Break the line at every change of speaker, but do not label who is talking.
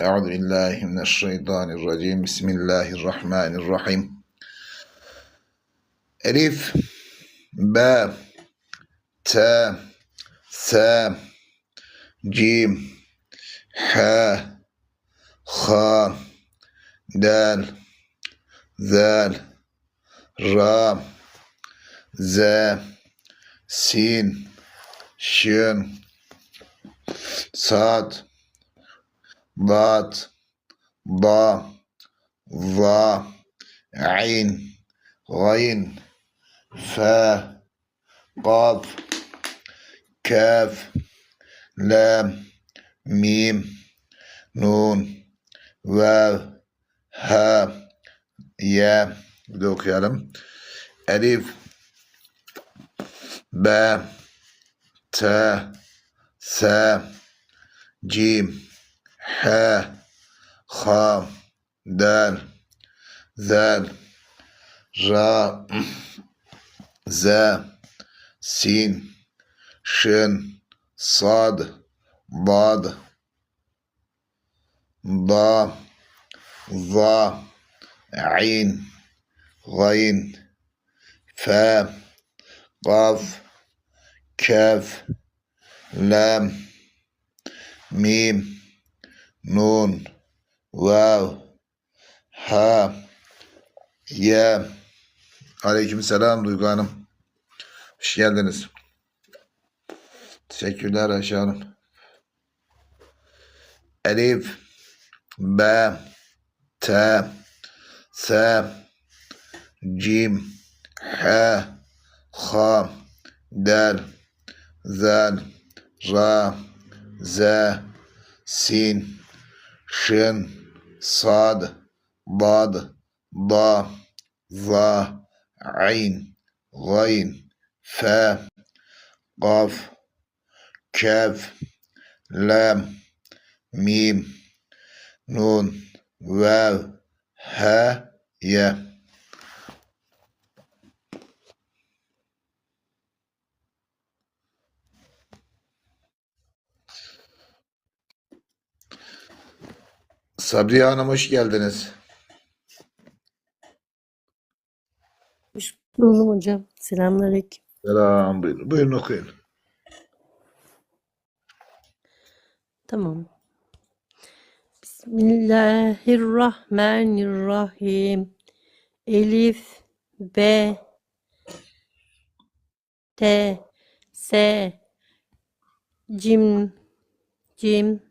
أعوذ بالله من الشيطان الرجيم بسم الله الرحمن الرحيم ألف باء تاء ثاء جيم حاء خاء دال ذال را زا سين شين صاد ضاد ضا ظا عين غين فا قاف كاف لام ميم نون واو ها يا bir de okuyalım. Elif B T S Cim H H Dal Zal Ra. Z Sin. Şin Sad. Dad Da. Za Ayn. Gayn. Qaf Kaf. Lam Mim Nun. Vav. Ha. Ya. Aleyküm selam Duygu Hanım. Hoş geldiniz. Teşekkürler Ayşe Hanım. Elif. B T S Cim. H H Dal Zal. Ra. Z Sin Şin Sad Dad Da Za Ayn Gayn Fa Qaf Kaf Lam Mim Nun Vav Ha Ya Sabriye Hanım hoş geldiniz.
Hoş buldum hocam. Selamünaleyküm.
Selam buyurun. Buyurun okuyun.
Tamam. Bismillahirrahmanirrahim. Elif, B, T, S, Cim, Cim,